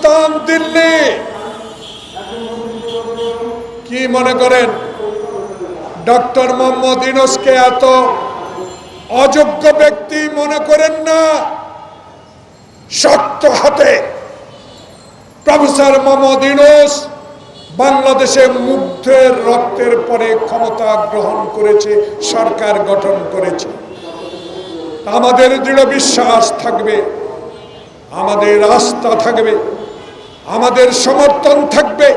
হিন্দুস্তান দিল্লি। কি মনে করেন? ডক্টর মোহাম্মদ ইউনুসকে এত অযোগ্য ব্যক্তি মনে করেন না? শক্ত হাতে প্রফেসর মোহাম্মদ ইউনুস বাংলাদেশে মুগ্ধের রক্তের পরে ক্ষমতা গ্রহণ করেছে, সরকার গঠন করেছে। আমাদের দৃঢ় বিশ্বাস থাকবে, আমাদের আস্থা থাকবে। আমাদের সমর্থন থাকবে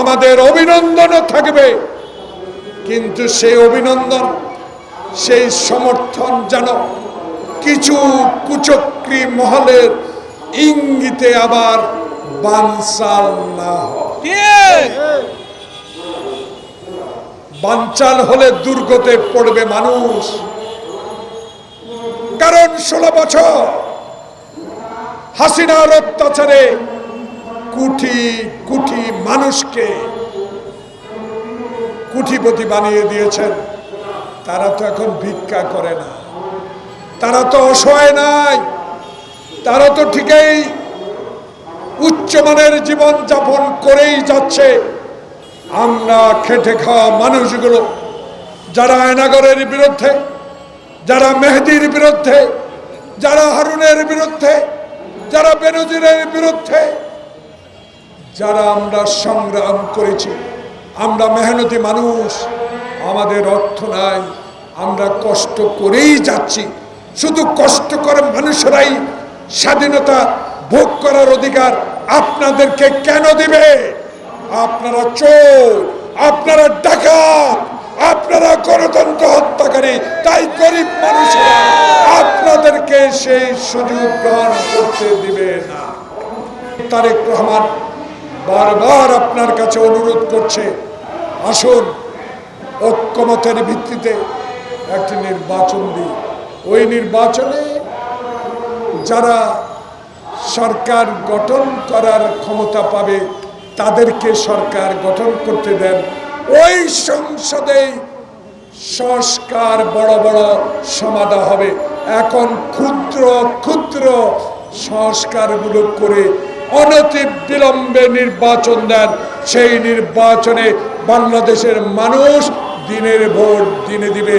আমাদের অভিনন্দনও থাকবে। কিন্তু সেই অভিনন্দন সেই সমর্থন যেন কিছু কুচক্রী মহলের ইঙ্গিতে আবার বানসাল না বানচাল হলে দুর্গতে পড়বে মানুষ। কারণ ষোলো বছর হাসিনার অত্যাচারে কুঠি কুঠি মানুষকে কুঠিপতি বানিয়ে দিয়েছেন। তারা তো এখন ভিক্ষা করে না। তারা তো অসহায় নাই। তারা তো ঠিকই উচ্চমানের জীবন যাপন করেই যাচ্ছে। আমরা খেটে খাওয়া মানুষগুলো, যারা আয়নাগরের বিরুদ্ধে, যারা মেহেদির বিরুদ্ধে, যারা হারুনের বিরুদ্ধে, যারা বেনজিরের বিরুদ্ধে যারা আমরা সংগ্রাম করেছি, আমরা মেহনতি মানুষ, আমাদের অর্থ নাই, আমরা কষ্ট করেই যাচ্ছি। শুধু কষ্ট করে মানুষেরাই স্বাধীনতা ভোগ করার অধিকার আপনাদেরকে কেন দিবে? আপনারা চোর, আপনারা ডাকাত, আপনারা গণতন্ত্র হত্যাকারী, তাই গরিব মানুষেরা আপনাদেরকে সেই সুযোগ গ্রহণ করতে দিবে না। তারেক রহমান বারবার আপনার কাছে অনুরোধ করছে, আসুন ঐক্যমতের ভিত্তিতে একটি নির্বাচন দিই। ওই নির্বাচনে যারা সরকার গঠন করার ক্ষমতা পাবে, তাদেরকে সরকার গঠন করতে দেন। ওই সংসদেই সংস্কার বড় বড় সমাধা হবে। এখন ক্ষুদ্র ক্ষুদ্র সংস্কারগুলো করে অনতি বিলম্বে নির্বাচন দেন। সেই নির্বাচনে বাংলাদেশের মানুষ দিনের ভোট দিনে দিবে।